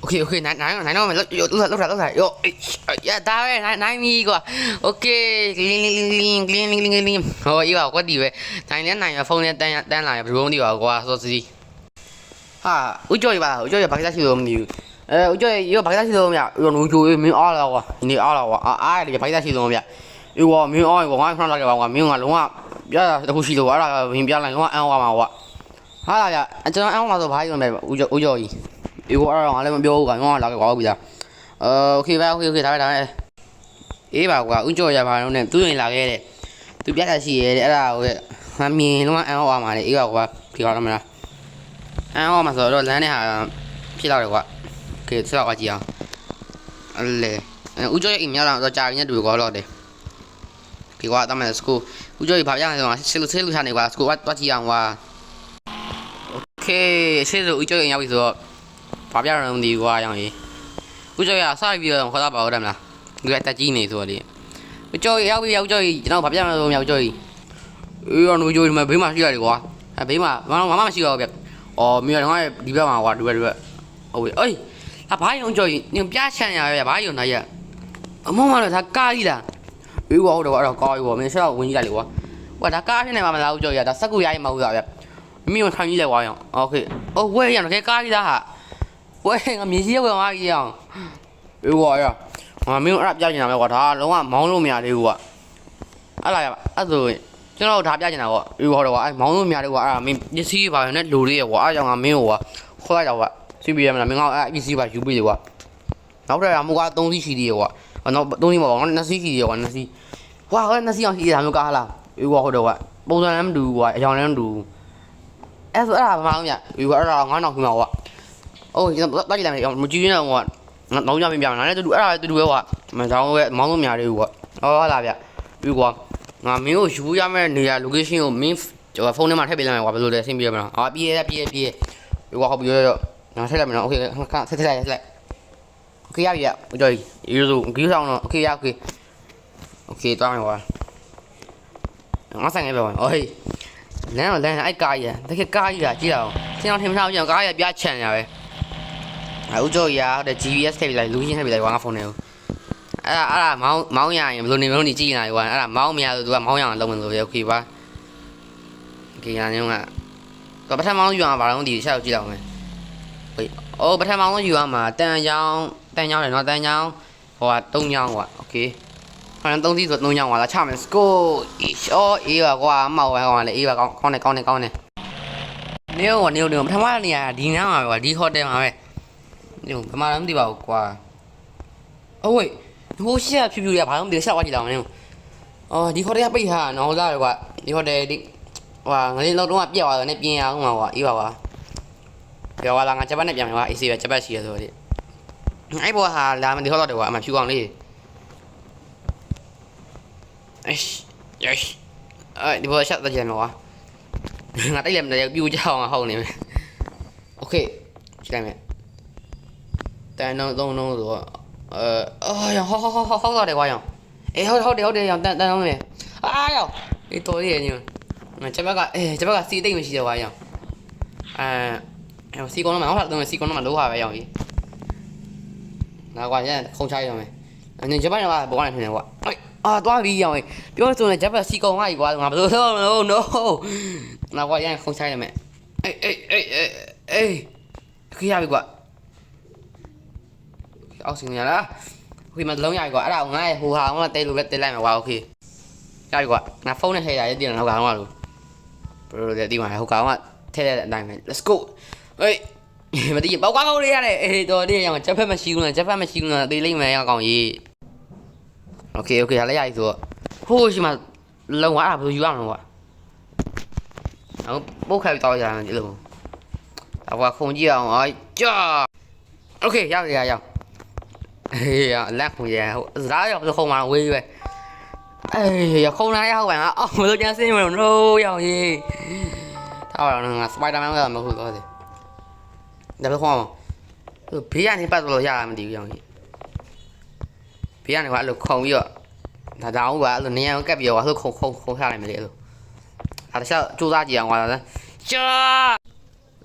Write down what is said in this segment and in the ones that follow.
โอเคโอเคနိုင်နိုင်နိုင်တော့မယ်လောက်လောက်လောက်လောက်လောက်ယောရဒါပဲနိုင်နိုင်ပြီကွာโอเคကလင်းလင်းလင်းကလင်းလင်းလင်းကလင်းဟောအေးပါကွာဒီပဲနိုင်လဲနိုင်ရဖုန်းနဲ့တန်းတန်းလာရဘယ်လိုမသိပါဘူးကွာစောစီဟာဦးကျော်ရပါဦးကျော်ရဘာကိစ္စရှိလို့မသိဘူးအဲဦးကျော်ရဘာကိစ္စရှိလို့မရရောနူချိုမင်းအားလာကွာဒီအားလာကွာအားရတယ်ဘာကိစ္စရှိလို့မရအေးကွာမင်းအားကွာငါခဏလာကြပါကွာမင်းကလုံးဝပြတာတခုရှိလို့အဲ့ဒါမင်းပြလိုက်လုံးဝအန်ဝါမှာကွာဟာလာရကျွန်တော်အန်ဝါဆိုဘာကြီးမလဲဦးကျော်ဦးကျော်ကြီး အေးကိုအဲ့တော့ငါလည်းမပြောဘူးကွာငါလာကွာဟုတ်ပြီလားအဲโอเคပါโอเคโอเคဒါပဲဒါပဲအေးပါကွာဥကြော်ရပါတော့ねသူရင်လာခဲ့တဲ့သူပြတာရှိရဲတဲ့အဲ့ဒါဟိုငါမြင်လုံးဝအန်ဟောပါမှာလေအေးပါကွာဒီကောင်းမလားအန်ဟောမှာဆိုတော့လမ်းနဲ့ဟာဖြစ်တော့တယ်ကွာโอเคဆက်တော့ကြည့်အောင်အဲ့လေဥကြော်ရအိမ်ရောက်တော့ကြာရင်းနဲ့တူကွာတော့တယ်ဒီကွာတမန်စကူဥကြော်ရဘာပြရလဲဆိုတော့ဆစ်လို့ဆစ်လို့ထားနေကွာစကူကတွားကြည့်အောင်ကွာโอเคဆစ်လို့ဥကြော်ရရောက်ပြီဆိုတော့ ဘာပြရအောင်မသိဘူးကွာရောင်ကြီးဦးကျော်ရစပြီးတော့ခေါ်တာပါဟုတ်တယ်မလားဒီကတက်ကြီးနေဆိုတော့လေဦးကျော်ရရောက်ပြီရောက်ကျော်ကြီးကျွန်တော်ဘာပြရမလို့မြောက်ကျော်ကြီးအေးရောနူကျော်ဒီမှာဘေးမှာရှိရတယ်ကွာအဲဘေးမှာမမမရှိတော့ဗျအော်မြေတော့ငါဒီဘက်မှာကွာဒီဘက်ဒီဘက်ဟုတ်ပြီအေးဟာဘာယုံကျော်ကြီးနင်ပြချန်ရရဘာယုံနိုင်ရအမမလည်းဒါကားကြီးလားအေးကွာဟုတ်တယ်ကွာအဲ့တော့ကားကြီးကွာမင်းဆက်တော့ဝင်ကြည့်လိုက်လေကွာကွာဒါကားဖြစ်နေမှာမလားဦးကျော်ရဒါစက်ကူရရင်မဟုတ်တော့ဗျမိမထိုင်ကြည့်လိုက်ကွာရောโอเคအိုးဝဲရတော့ကားကြီးလားဟာ ဝဲငါမြေကြီးဝင်သွားကြီးအောင်အေးကွာရငါမင်းအဲ့ဒါပြချင်တာပဲကွာဒါလုံးဝမောင်းလို့မရသေးဘူးကွာအဲ့လာရအဲ့ဆိုကျွန်တော်ဒါပြချင်တာကွာအေးဟုတ်တယ်ကွာအဲ့မောင်းလို့မရသေးဘူးကွာအဲ့ဒါမင်းပစ္စည်းပါနဲ့လူလေးရကွာအဲ့ကြောင့်ငါမင်းကိုကွာခေါ်လိုက်တော့ကွာစီးပြရမလားမင်းကအဲ့ပစ္စည်းပါယူပြီးလေကွာနောက်တော့အမက3စီးရှိသေးရကွာနောက်3စီးမဟုတ်ငါ2စီးရှိသေးရကွာ2စီးဝါဟဲ့2စီးအောင်ရှိတာမျိုးကားလားအေးကွာဟုတ်တယ်ကွာပုံစံလည်းမတူဘူးကွာအကြောင်းလည်းမတူဘူးအဲ့ဆိုအဲ့ဒါမမှန်ဘူးညအေးကွာအဲ့ဒါငါနောက်ခင်မှာကွာ โอ้ยကျွန်တော်တက်ကြည့်လိုက်မယ်မကြည့်နေတော့ကွာနောက်ကြပြင်ပြမယ်နားလည်းတူတူအဲ့ဒါတူတူပဲကွာမတောင်းပဲမောင်းလို့မရသေးဘူးကွာဟောလာဗျပြီးကွာငါမင်းကိုယူရမယ့်နေရာ location ကိုမင်းကျွန်တော်ဖုန်းထဲမှာထည့်ပေးလိုက်မယ်ကွာဘယ်လိုလဲအဆင်ပြေမလားအာပြေးရပြေးရပြေးပြီးကွာဟုတ်ပြီရောငါထည့်လိုက်မယ်နော်โอเคခဏထည့်ထည့်လိုက်ထည့်လိုက်โอเคရပြီရကြော်ရေဆိုဂီးဆောင်တော့โอเคရโอเคโอเคတောင်းမယ်ကွာငါဆိုင်နေပဲကွာအေးလမ်းတော့လမ်းအဲ့ကားကြီးတကယ်ကားကြီးကကြည့်အောင်သင်အောင်ထင်မထားဘူးကျွန်တော်ကားကြီးပြချန်ရပဲ အခုကြောရတဲ့ GPS ထည့်ပြလိုက်လူချင်းထည့်ပြလိုက်ကွာငါဖုန်းထဲကိုအဲ့ဒါအဲ့ဒါမောင်းမောင်းရရင်ဘယ်လိုနေမလို့နေကြည့်နေကွာအဲ့ဒါမောင်းမရဆိုသူကမောင်းရအောင်လုပ်မယ်လို့โอเคပါโอเคညာညုံကတော့ပထမမောင်းယူအောင်ဗာတော့ဒီချက်ကိုကြည့်အောင်မယ်ဟေးအိုးပထမမောင်းယူအောင်မှာတန်ချောင်းတန်ချောင်းတယ်နော်တန်ချောင်းဟိုက3ချောင်းကွာโอเคခဏ3စီးဆို3ချောင်းကွာလာချမယ် go အော်အေးပါကွာမောက်ပဲကွာလေအေးပါကောင်းကောင်းနေကောင်းနေကောင်းနေနေရောနေရောနေရောပထမနေရာဒီနားမှာပဲကွာဒီဟိုတယ်မှာပဲ ဒီဘာမှလည်းမသိပါဘူးကွာအိုးဝေးဟိုရှက်ဖြူဖြူရဘာမှမသိရှက်သွားကြည့်လောက်မင်းအော်ဒီဟိုတယ်ကပိတ်ထားတာနော်သားရကွာဒီဟိုတယ်ဒီဟွာငလေးလောက်တော့ပြက်သွားတယ်နဲ့ပြင်ရအောင်ပါကွာအေးပါကွာပြောပါလားငါချက်ပတ်နဲ့ပြန်မယ်ကွာအေးစီပဲချက်ပတ်ရှိရဆိုတော့ဒီအဲ့ဘောဟာလာမဒီဟိုတော့တယ်ကွာအမှဖြူအောင်လေးအေးယေရှအဲ့ဒီဘောရှက်တော့ကြံတော့ကွာငါတိတ်လည်းမတယ်ပြူကြအောင်ဟုတ်နေမယ်โอเคကြည့်လိုက်မယ် တန်တော့သုံးလုံးဆိုတော့အဲအာရောင်ဟောဟောဟောဟောတယ်ကွာရောင်အေးဟုတ်ဟုတ်တယ်ဟုတ်တယ်ရောင်တန်တန်တော့မယ်အာရောင်အေးတော်ရည်ညွန်းကျွန်မကအေးကျွန်မကစီတိတ်မရှိတော့ကွာရောင်အဲစီကုန်းတော့မဟုတ်လားသူစီကုန်းတော့မလိုပါပဲရောင်ကြီးနာကွာရန်ခုံချရအောင်မယ်အညဂျပန်ကဘောကနေထင်တယ်ကွာအေးအာသွားပြီးရောင်ပြောဆိုနေဂျပန်စီကုန်းကကြီးကွာငါဘယ်လိုလုပ်မလို့ no နာကွာရန်ခုံချရမယ်အေးအေးအေးအေးခရရပြီကွာ 억식이냐라 그만 렁야 이거 mà 엉아이 후하 엉아 떼루 렛 떼라이 마와 오키 야 이거 나 폰에 해야 이 디는 하고 엉아루 브로 내 디만 하고 엉아 테레 나이면 렛츠 고 에이 mà đi bao quá không đi ra này tôi đi nhà mà chấp phép mà siêu này, chấp phép mà siêu này, đi lên mà còn gì. Ok ok, lấy ai rồi? Hôi mà lâu quá là tôi vui lắm rồi nó bố khai to ra là luôn tao qua không gì đâu rồi. Chờ ok, giao thì là giao. 哎呀，来红爷，啥也不是红嘛，我以为。哎呀，红哪也好玩啊！哦，我都讲新闻了，要耶。他玩那个 Spiderman 干嘛去搞的？那不慌吗？就别让你把楼下么地样去，别让你话路空一个，他让我话路你要改变话是空空空下来没得路。他的小猪大姐话的，这。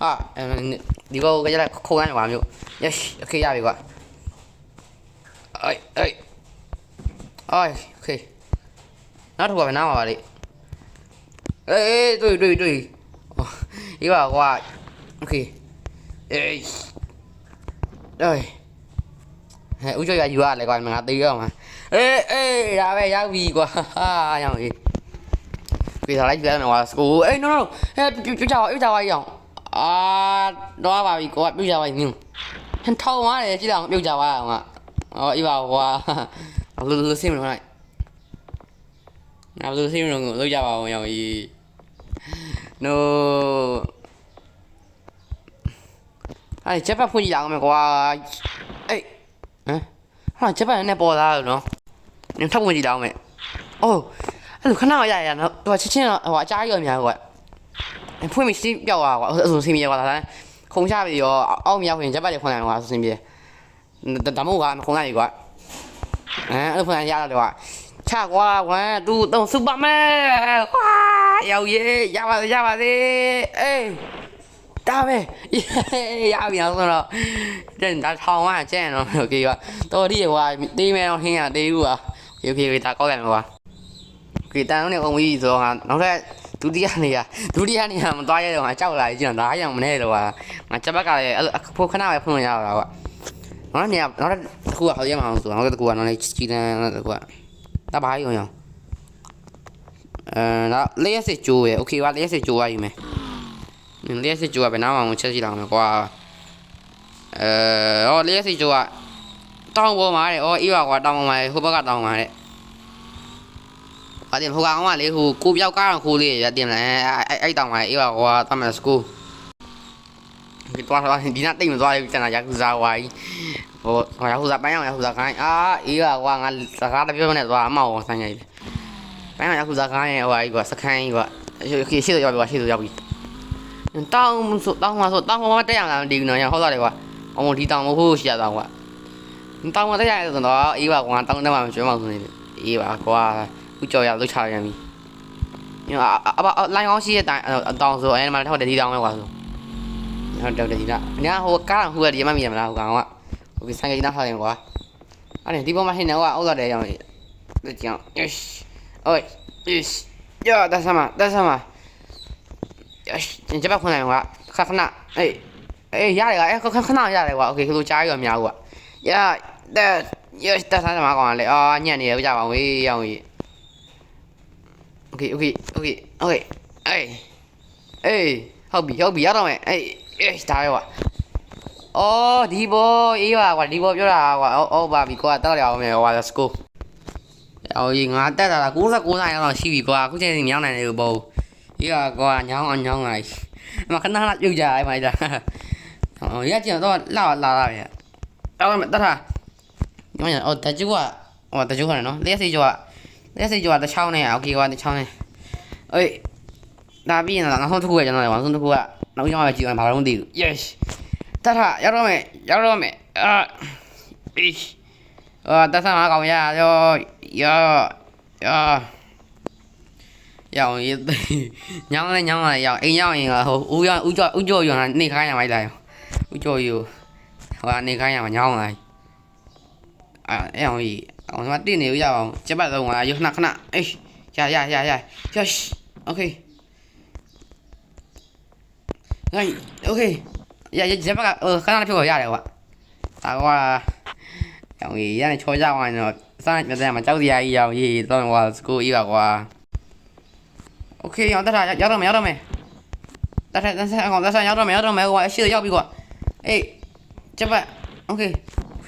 ဟာအဲဒီကောကကြလိုက်ခုံရမ်းကွာမျိုး yes okay ရပြီကွာအေးအေးအေး okay နောက်တစ်ခုကဘယ်နားမှာပါလဲအေးအေးတွေ့တွေ့တွေ့ဒီပါကွာ okay အေးအေးဟဲ့ဦးကျော်ရယူရလဲကွာငါသေးရအောင်အေးအေးရပဲရောက်ပြီကွာဟာရောက်ပြီပြေထားလိုက်ပြန်တော့စကူအေး no no ဟဲ့ပြပြကြပါပြကြပါရ အောင်အာတော့ပါပြီကိုကပြကြပါညင်းဟန်ထောင်းသွားတယ်ကြည့်အောင်ပြုတ်ကြပါအောင်ကအော်အေးပါကွာလူလူစင်းမလိုက်နောက်လူစင်းမလို့လောက်ကြပါအောင်ရောင်ကြီး no အဲ့ချက်ပတ်ဖွင့်ကြည့်အောင်မယ်ကွာအေးဟမ်ဟာချက်ပတ်နဲ့ပေါ်လာလို့နော်နင်ထောက်ဝင်ကြည့်အောင်မယ်အိုးအဲ့လိုခဏရရနော်ဟိုချက်ချင်းဟိုအကြားရောများကွာ ဖွင့်မရှိပြောက်သွားကွာအဲ့ဆိုစင်းပြေကွာဒါခုံချပြီရောအောက်မြောက်ရင်ချက်ပတ်တွေခွန်နိုင်ကွာစင်းပြေဒါမှမဟုတ်ကမခုံနိုင်ကွာအဲအဲ့ဖွင့်ရရတယ်ကွာချကွာ1 2 3စူပါမန်ကွာရောက်ရေးရပါရပါစေအေးဒါပဲရပြီအောင်ဆိုတော့တဲ့ဒါထောင်ကကျန်တော့โอเคကွာတော်ဒီကွာတေးမဲတော့ဟင်းရတေးဘူးကွာโอเคโอเคဒါကောက်ရမယ်ကွာ ကေတန်လုံးနဲ့အုံကြီးဆိုတော့ငါနောက်ထပ် ဒုတိယနေရဒုတိယနေရမသွားရတော့ငါကြောက်လာကြည့်တော့ဒါရောင်မနေတော့ကွာငါချက်ဘက်ကလည်းအဲ့ဖိုခဏပဲဖွင့်ရတာကွာနောက်နေရနောက်တစ်ခုကဟောရမအောင်ဆိုနောက်တစ်ခုကနောက်လေးချီတန်းနောက်တစ်ခုကတဘာရောင်ရောင်အဲနောက်လေးရစစ်ကျိုးရโอเคပါလေးရစစ်ကျိုးရယူမယ်လေးရစစ်ကျိုးကဘယ်နာမှမချက်ကြည့်လောက်မယ်ကွာအဲဟောလေးရစစ်ကျိုးကတောင်းပေါ်မှာတဲ့ဩအေးပါကွာတောင်းပေါ်မှာဟိုဘက်ကတောင်းမှာတဲ့ အတင်ဟိုကောင်ကလေဟိုကိုပြောက်ကားအောင်ခိုးလေးရတင်လဲအဲ့အဲ့တောင်မှာအေးပါကွာတမန်စကူဒီတော့တော့ဒီနာတိတ်မသွားဘူးကျန်တာယာကူဇာဝိုင်းဟိုဟိုယာကူဇာပန်းအောင်ယာကူဇာခိုင်းအာအေးပါကွာငါစကားတပြောနဲ့သွားအမောက်ဆိုင်ရိုက်ပန်းအောင်ယာကူဇာခိုင်းရဲ့ဟိုအေးကွာစခန်းကြီးကွာရှေ့ရှေ့ရောက်ပြီကွာရှေ့ရောက်ပြီတောင်းဆိုတောင်းမှာဆိုတောင်းမှာတက်ရမှာဒီနော်ရဟုတ်တယ်ကွာအမဒီတောင်းမဟုတ်ရှိရတော့ကွာတောင်းမှာတက်ရတယ်ဆိုတော့အေးပါကွာတောင်းတယ်မှာမကျွမ်းမဆိုနေအေးပါကွာ ဦးကျော်ရလှုပ်ချရရမီညအအလိုင်းအောင်ရှိတဲ့အတိုင်းအတောင်ဆိုအဲမှာထောက်တယ်ဒီတောင်ပဲကွာဆိုဟုတ်တယ်ဒီလားညာဟိုကားဟိုကဒီမှမြင်မလားဟိုကောင်ကဟိုဆိုင်ကနားထားရင်ကွာအဲ့ဒီပေါ်မှာဟင်းနေကွာအောက်တော့တယ်ရောင်းဒီကြောင် yes အိုး yes ရဒါဆမဒါဆမ yes ကျန်ကြပါခွန်နိုင်ကွာခခဏအေးအေးရတယ်ကွာအဲခခဏရတယ်ကွာโอเคခလို့ကြားရများကွာ yeah that yes ဒါဆမကောင်လေအာညံ့နေရကြပါဝေးရောင်းကြီး okay okay okay okay အေးအေးဟုတ်ပြီဟုတ်ပြီရတော့မယ်အေးအေးဒါပဲကွာအော်ဒီဘောအေးပါကွာဒီဘောပြောတာကွာအော်အော်ပါပြီကွာတော့ရအောင်မယ်ကွာ let's go အော်ကြီးငါတက်တာ69နိုင်တော့ရှိပြီကွာအခုချိန်စီမြောင်းနိုင်တယ်ဘောအေးပါကွာညောင်းအောင်ညောင်းလိုက်မခဏခဏပြုတ်ကြအဲ့မှာဒါအော်ရကြတော့လာလာလာပဲအော်တထားညောင်းရအော်တကျူကဟိုတကျူကနော်လက်စီကျော်က လက်စိတ်ကြောတချောင်းနဲ့โอเคကွာတချောင်းနဲ့ အေးဒါပြီးရင်တော့နောက်ဆုံးတစ်ခုကကျွန်တော်လည်းနောက်ဆုံးတစ်ခုကနောက်ကြောင်ပဲကြည့်အောင်ဘာလို့မသိဘူး yes တထရောက်တော့မယ်ရောက်တော့မယ်အာအေးအာတဆာမကောင်ရရောရောရောရောင်ရေးညောင်းလဲညောင်းလဲရောင်အိမ်ရောက်ရင်ဟိုဦးရောဦးကျော်ဦးကျော်ရောနေခိုင်းရမိုက်လာရောဦးကျော်ယူဟိုကနေခိုင်းရမှာညောင်းလာအာအဲ့အောင်ကြီးအောင်မတင်နေရအောင်ကျက်ပတ်တော့ငါရခဏခဏအေးရရရရရရှ Okay. Ngay, okay. Dạ dạ dạ bác ờ khả năng phiêu ra rồi ạ. Ta qua Dòng gì ra này cho ra ngoài rồi. Sao này mà mà cháu gì ai dòng gì tôi qua school y vào qua. Okay, dòng tất cả dòng đâu mẹ đâu mẹ. Tất cả tất cả còn tất cả dòng đâu mẹ đâu mẹ qua chưa dòng bị qua. Ê. Chấp ạ. Okay.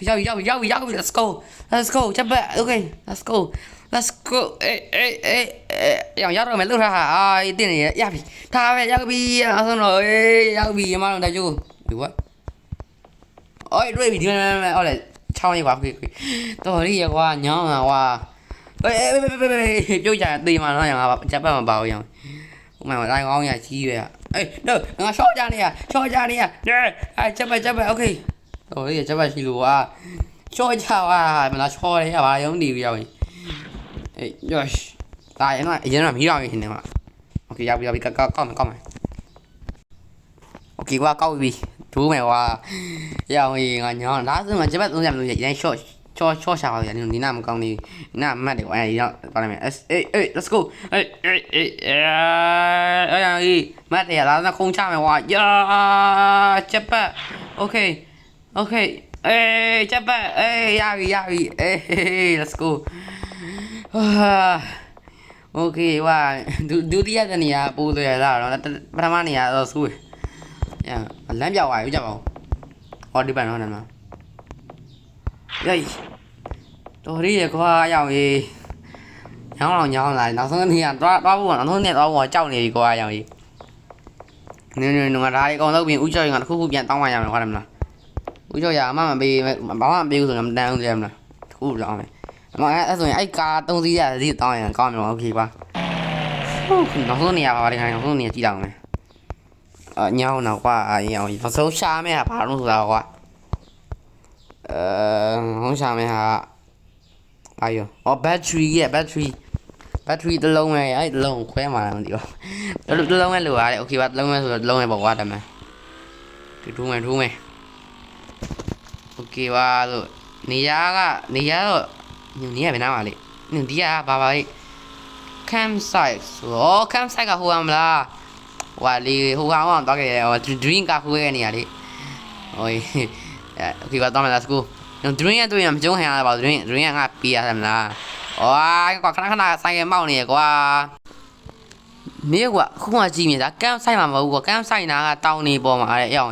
Dòng dòng dòng dòng let's go. Let's go chấp ạ. Okay, let's go. let's go အေးအေးအေးအေးရောင်ရောက်တော့မယ်လှုပ်ထားဟာအာတင်းနေရရပြီထားပဲရောက်ပြီအဆုံးတော့အေးရောက်ပြီအမတို့တိုက်ကျိုးဒီကွာအော်တွေ့ပြီဒီမှာဟောလေချောင်းလေးကွာခွေခွေတော်ရီရကွာညောင်းတာကွာအေးအေးအေးအေးပြုတ်ကြတေးမှာတော့ရောင်ကဂျပန်မှာပါအောင်ရောင်ဟိုမှာတိုင်းကောင်းရကြီးရအေးတော့ငါရှော့ကြနေရရှော့ကြနေရအဲဂျပန်ဂျပန်โอเคတော်ရီဂျပန်ရှိလို့ကွာရှော့ကြပါမလားရှော့ရပါရုံးနေပြီရောက် ရင် 哎，哟西，大爷那人那米让人听的嘛？OK，要不要不搞搞搞没搞没？OK，我搞一读没哇？要为俺娘，那是嘛？这边东西东西，人小小小小孩，你你那么讲的，你那么的玩意样，搞了没？哎哎哎，Let's go！哎哎哎哎，哎呀咦，妈的呀，那空下面哇呀，这边，OK OK，哎这边，哎呀比呀比，哎嘿嘿，Let's go！ ဟာโอเคว่าဒုဒုတိယတနေရာပိုးသွဲလာတော့ပထမနေရာတော့ဆိုးရလမ်းပြောက်သွားပြီကြပါဦးဟောဒီပန်တော့နာမရေးတော်ရီရကွာရောက်ရေးညောင်းအောင်ညောင်းလာနောက်ဆုံးနေရာတော့တော့ဘူးနောက်ဆုံးနေတော့ဘောကြောက်နေပြီကွာရောက်ရေးနင်းနင်းငါဒါအကောင်တော့ပြင်ဥကြောက်ရင်ငါတစ်ခုခုပြန်တောင်းမှရမယ်ခွာတယ်မလားဥကြောက်ရအမမပေးဘာမှမပေးဘူးဆိုတော့မတန်းဘူးကြမလားတစ်ခုလောင်းမယ် အ မအဲ့ဆိုရင်အဲ့ကား3စီးရစီးတောင်းရင်ကောင်းမှာโอเคပါဟုတ်နောက်ဆုံးနေရာပါပါလေခိုင်းနောက်ဆုံးနေရာကြည့်လောက်မယ်အညောင်းတော့ကွာအရင်အောင်နောက်ဆုံးရှာမယ်ဟာဘာလို့ဆိုတာကွာအဲဟောရှာမယ်ဟာအာယောအော် battery ရဲ့ battery battery တစ်လုံးပဲအဲ့တစ်လုံးခွဲမှာလားမသိဘူးတစ်လုံးပဲလိုရတယ်โอเคပါတစ်လုံးပဲဆိုတော့တစ်လုံးပဲပေါ့ကွာတမန်ဒီထူးမယ်ထူးမယ်โอเคပါလို့နေရာကနေရာတော့ ည နေရဘယ်နားမှာလဲညဒီကဘာပါလဲ campsite ဆိုတော့ campsite ကဟိုအောင်မလားဟိုကလေဟိုကောင်အောင်တော့ခဲ့တယ်ဟို drink ကဟိုရဲ့နေရာလေဟိုအဲ okay ပါတော့မလား school drink ရတွေ့ရမကျုံးဟန်ရပါ drink drink ကငါပေးရတယ်မလားဝါကွာခဏခဏဆိုင်ကမောက်နေရကွာနေကွာခုမှကြည့်မြင်တာ campsite မှာမဟုတ်ဘူးကွာ campsite နာကတောင်းနေပေါ်မှာအဲ့အအောင်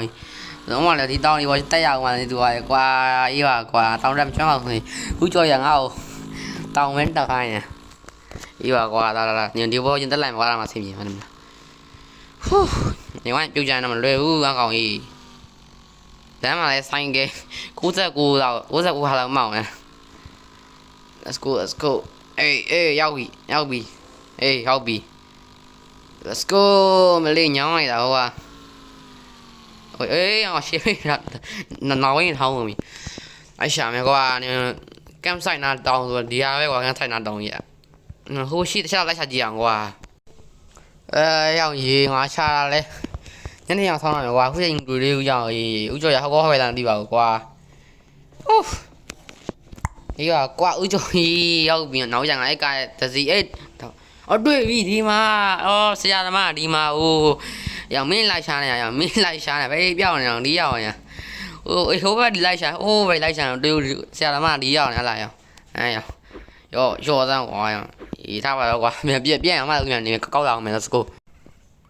လုံးဝလည်းဒီတောင်းလေးပေါ်တက်ရအောင်မှနေသူကကွာအေးပါကွာတောင်းရမချမ်းအောင်ဆိုခုကြော်ရငါ့ကိုတောင်းမင်းတက်ခိုင်းရအေးပါကွာလာလာလာညဒီဘောရင်တက်လိုက်မှာကွာလာမှာဆင်းပြေမှန်းမလားဟူးညဝိုင်းပြုတ်ကြမ်းတော့မလွယ်ဘူးငါကောင်ကြီးလမ်းမှာလည်းဆိုင်က69လောက်69ဟာလောက်မောင်းနေ Let's go let's go အေးအေးရောက်ပြီရောက်ပြီအေးရောက်ပြီ Let's go မလေးညောင်းလိုက်တာဟိုက Ôi, ê, họ xếp ra nó nói không rồi ai sợ mẹ qua cam sai na đồng rồi đi ra với qua cam sai na đồng vậy nó hú xí sao lại sao gì qua ê yêu gì ngõ xa lên nhân thì xong rồi qua hú sinh đuổi lưu giờ thì úi trời không có phải làm đi vào qua ý là qua úi trời yêu biển nói rằng ấy cái là gì ấy ở đuổi vì đi mà ờ xe ra mà đi mà ô ရော င်မင်းလိုက်ရှာနေရရောင်မင်းလိုက်ရှာနေပဲပြောင်းနေအောင်ဒီရောက်နေဟိုဟိုဘက်ဒီလိုက်ရှာဟိုဘက်လိုက်ရှာတို့ဆရာသမားဒီရောက်နေလာရောအဲရောရောရောစမ်းကွာရောဒီထားပါတော့ကွာမြန်ပြက်ပြက်အောင်မလို့မြန်နေကောက်လာအောင်မယ် let's go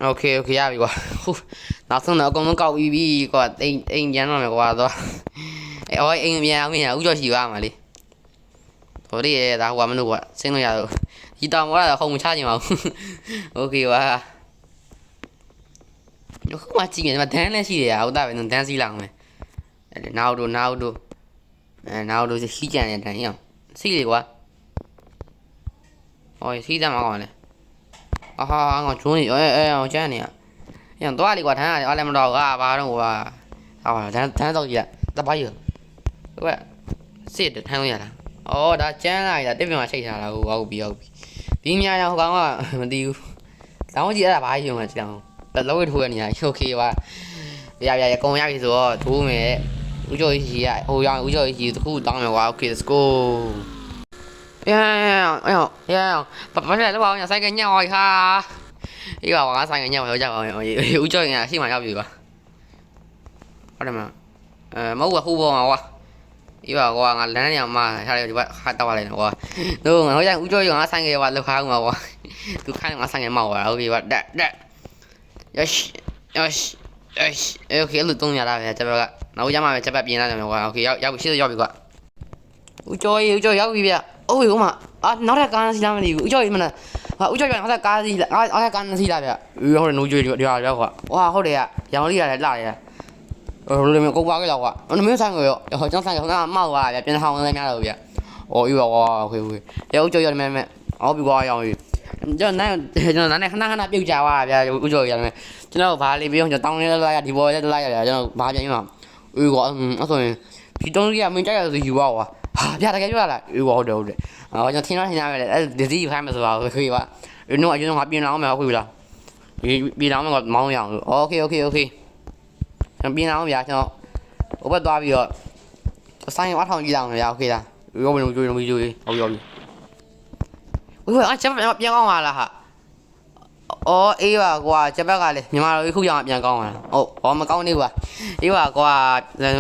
okay okay ရပြီကွာဟိုနောက်ဆုံးတော့အကုန်လုံးကောက်ပြီးပြီကွာအိမ်အိမ်ပြန်တော့မယ်ကွာတော့အဲအော်အိမ်ပြန်အောင်မြန်ဥကြောရှိပါမှာလေဟိုဒီရဒါဟိုကမလို့ကွာစင်းလို့ရတော့ဒီတောင်ကတော့ခုံချချင်ပါဘူး okay ကွာ nó không mà chỉ nghĩ mà thế này chỉ để áo ta phải đừng thế gì làm mày nào đồ nào đồ nào đồ thì khi chàng này thấy không xí gì quá ôi xí ra mà gọi này à ha ngồi xuống thì ơi ơi ơi chết này à nhàng toa đi qua thế này ở đây mà đồ ra ba đâu qua à thế thế đâu vậy ta bao giờ các bạn xí được thay không vậy ồ đã chết này là tiếp mà chạy ra là ô bị ô bị đi nha nhau không có mà đi đâu có gì là bao giờ mà chẳng လုံးဝထိုးရနေရโอเคပါရရရအကုန်ရပြီဆိုတော့ထိုးမယ်ဦးကျော်ကြီးရဟိုရောင်ဦးကျော်ကြီးတခုတောင်းမယ်ကွာ okay let's go ရရရရပပလည်းတော့အောင်ဆိုင်ကညောက်ဟာအေးပါငါဆိုင်ကညောက်ရောက်ကြပါဦးဦးကျော်ကြီးကရှိမှရောက်ပြီကွာဟုတ်တယ်မအဲမဟုတ်ဘူးဟိုဘောမှာကွာအေးပါကွာငါလမ်းညောင်မှာထားတယ်ဒီဘက်ဟာတောက်လိုက်တယ်ကွာတို့ငါဟိုကျဦးကျော်ကြီးက ငါဆိုင်ကကွာလောက်ခါဦးမှာကွာသူခိုင်းငါဆိုင်ကမောက်ပါဟုတ်ပြီကွာတက်တက် Yosh, yosh, yosh. Okay, lực tung nhà ra về chấp bạc. Nấu giá mà về chấp bạc biến ra rồi mà. Okay, ရောက်ရောက်ရှိတော့ရောက်ပြီကွာ။ဦးကျော်ကြီးဦးကျော်ရောက်ပြီဗျ။အိုးရောမ အာနောက်ထပ်ကားစီးလားမသိဘူးဦးကျော်ကြီးမလားဟာဦးကျော်ကြီးနောက်ထပ်ကားစီးလားနောက်ထပ်ကားစီးလားဗျဟိုဟုတ်တယ်နိုးကျွေးဒီဟာရောက်ကွာဝါဟုတ်တယ်ကရောင်လေးရတယ်လှရတယ်ဟိုလိုမျိုးကုတ်ပါကြတော့ကွာအမင်းဆိုင်ကိုရောဟိုကျောင်းဆိုင်ကဟိုကမောက်သွားဗျပြန်ထောင်းနေများတော့ဗျအော်ယူပါကွာโอเคโอเคရောဦးကျော်ရမယ်မယ်အော်ပြီကွာရောင်ကြီး ကျွန်တော်နိုင်ကျွန်တော်နိုင်ခဏခဏပြုတ်ကြသွားဗျဦးကျော်ရမယ်ကျွန်တော်ဘာလေးပြောကျွန်တော်တောင်းနေလိုက်ရဒီဘောလေးလိုက်ရကျွန်တော်ဘာပြန်ယူမှာဦးကွာအဲ့ဆိုရင်ဒီတုံးကြီးကမင်းကြိုက်ရဆိုယူပါကွာဟာဗျတကယ်ပြောရလားဦးကွာဟုတ်တယ်ဟုတ်တယ်အော်ကျွန်တော်ထင်တော့ထင်ရမယ်အဲ့ဒီစီဖိုင်းမဆိုပါဘူးခွေးပါဒီတော့အကျွန်တော်ပြင်အောင်မယ်ခွေးလားဒီပြင်အောင်မယ်ကမောင်းရအောင်โอเคโอเคโอเคကျွန်တော်ပြင်အောင်ဗျာကျွန်တော်ဟိုဘက်သွားပြီးတော့ဆိုင်ဝါထောင်ကြည့်အောင်ဗျာโอเคလားရောဘယ်လိုကြွေးလို့မကြွေးဟုတ်ရော ပြီဝေးဝေးအချက်ပြန်ကောင်းပါလားဟာအော်အေးပါကွာချက်ဘက်ကလေညီမတို့ခုကြောင်ပြန်ကောင်းပါလားဟုတ်ဟောမကောင်းနေဘူးကွာအေးပါကွာ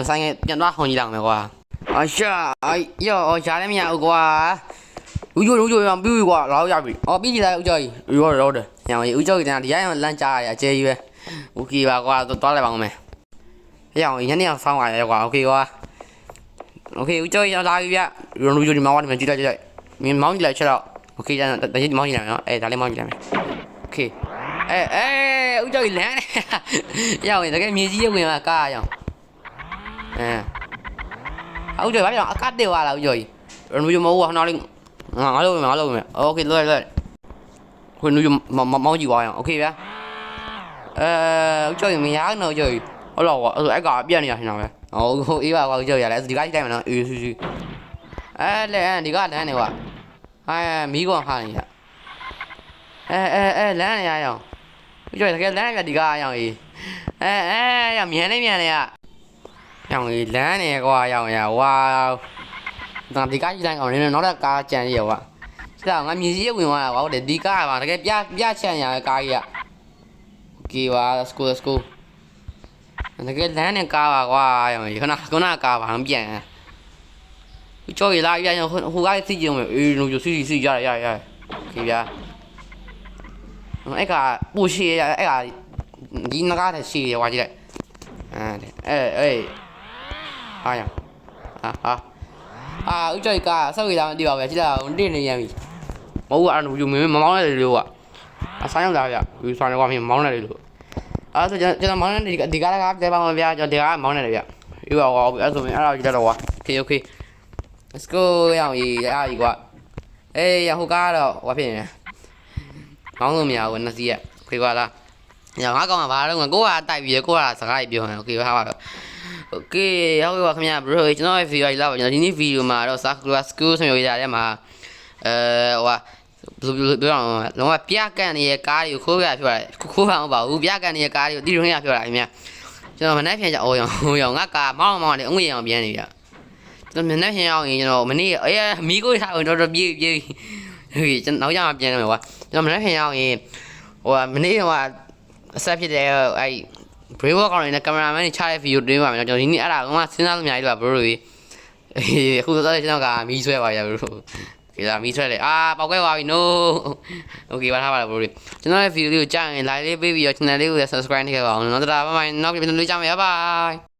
ဆိုင်ပြန်သွားထောင်ကြည့်အောင်မယ်ကွာအရှာအေးရောရှားလည်းမရဘူးကွာဦးကျော်ဦးကျော်ရအောင်ပြီးပြီကွာလောက်ရပြီအော်ပြီးကြည့်လိုက်ဦးကျော်ကြီးရောရောတယ်ညောင်ကြီးဦးကျော်ကြီးတန်းဒီရအောင်လမ်းကြားရအကျဲကြီးပဲโอเคပါကွာသွားလိုက်ပါဦးမယ်ရအောင်ညနေအောင်ဆောင်းပါရကွာโอเคကွာโอเคဦးကျော်ကြီးလာပြီဗျရုံလူကျော်ဒီမောင်းနေကြည့်လိုက်ကြည့်လိုက်မင်းမောင်းကြည့်လိုက်ချက်တော့ โอเคကျန်တကြီးမောင်းကြည့်လိုက်နော်အဲဒါလေးမောင်းကြည့်လိုက်မယ်โอเคအဲအဲဦးကျော်ကြီးလမ်းရအောင်တကယ်မြေကြီးရဝင်မှာကားရအောင်အဲဦးကျော်ဘာပြောအကတ်တေဝါလားဦးကျော်ကြီးရုံလူကျော်မဟုတ်ဘူးဟောင်းလေးငါငါလုပ်မယ်ငါလုပ်မယ်โอเคလွတ်လွတ်ခွေနူမောင်းကြည့်ပါအောင်โอเคဗျာအဲဦးကျော်ကြီးမရအောင်ဦးကျော်ကြီးဟုတ်တော့ကွာအဲ့အဲ့ကအပြက်နေရရှင်တော့ပဲဟိုအေးပါကွာဦးကျော်ရလဲဒီကားကြည့်တိုင်းမနော်အေးဆူဆူအဲလဲဒီကလမ်းနေကွာ အဲမီးကွန်ခါနေရအဲအဲအဲလမ်းနေရအောင်ဦးကျော်တကယ်လမ်းရဒီကားအောင်အေးအဲအဲရမြန်နေမြန်နေရရောင်ကြီးလမ်းနေကွာရောင်ရဝါဒါဒီကားကြည့်တိုင်းအောင်နေနောက်တော့ကားကြံရကွာအဲ့ဒါငါမြည်ကြီးဝင်သွားတာကွာဟုတ်တယ်ဒီကားကတကယ်ပြပြချန်ရကားကြီးကโอเคပါ let's go let's go တကယ်လမ်းနဲ့ကားပါကွာရောင်ခဏခဏကားပါမပြန် ကြော်ရလာရရဟိုဟိုကားစီကြုံမယ်အေးလူကျစီစီရရရခေဗျာအဲ့ကပူရှိရအဲ့ကဒီနကားတဲ့ရှိရဝါကြည့်လိုက်အဲအဲအေးဟာရဟာဟာအာဦးကျော်ကဆောက်ရတာမသိပါဘူးကြည့်လာတင်းနေရပြီမဟုတ်ဘူးအဲ့လိုမမောင်းနေတယ်လို့ကအဆိုင်ရောက်လာဗျဒီဆိုင်ကမှမောင်းနေတယ်လို့အဲ့ဆိုကျွန်တော်ကျွန်တော်မောင်းနေဒီဒီကားကတဲပါမဗျာကျွန်တော်ဒီကားမောင်းနေတယ်ဗျ။ပြီးပါကွာအဲ့ဆိုရင်အဲ့ဒါကြည့်တော့ကွာ။ Okay okay. Let's go ရအောင်ကြီးအဲ့ဒီကွာ။အေးရဟိုကားတော့ဟောဖြစ်နေတယ်။မောင်းလို့မရဘူးနှစ်စီးရ။ Okay ကွာလား။ညငါကောင်ကဘာလို့ကိုကတိုက်ပြီးကိုကစကားပြောနေ Okay ဟာပါတော့။ Okay ဟုတ်ကဲ့ခင်ဗျာ bro ကျွန်တော်ရဲ့ video ကြီးလာပါကျွန်တော်ဒီနေ့ video မှာတော့ Sakura School ဆိုမျိုးရတဲ့မှာအဲဟိုဘယ်လိုပြောအောင်လုံးဝပြကန်နေတဲ့ကားတွေကိုခိုးပြပြောတာခိုးပါမဟုတ်ပါဘူးပြကန်နေတဲ့ကားတွေကိုတီရုံးရပြောတာခင်ဗျာကျွန်တော်မနေ့ပြန်ကြအော်ရောင်ဟိုရောင်ငါကားမောင်းမောင်းနေအငွေရောင်ပြန်နေကြကျွန် တော်မနေ့ပြန်အောင်ရင်ကျွန်တော်မနေ့အေးမီးကိုထားအောင်တော်တော်ပြေးပြေးဟေးကျွန်တော်နောက်ကြမှာပြန်နေမှာကွာကျွန်တော်မနေ့ပြန်အောင်ရင်ဟိုမနေ့ကအဆက်ဖြစ်တဲ့အဲ့ brave work ကောင်နဲ့ကင်မရာမန်ချတဲ့ဗီဒီယိုတွင်းပါမယ်ကျွန်တော်ဒီနေ့အဲ့ဒါကစဉ်းစားလို့အများကြီးလို့ပါ bro တွေအခုတော့ကျွန်တော်ကမီးဆွဲပါရ bro ဒီလာမီးထွက်လေအာပောက်ခွဲသွားပြီ no okay ပါထားပါလား bro ကျွန်တော်ရဲ့ video လေးကိုကြားရင် like လေးပေးပြီးတော့ channel လေးကိုလည်း subscribe လုပ်ခဲ့ပါအောင်နော်တဒါဘိုင်ဘိုင်နောက်ပြန်တွေ့ကြမယ် bye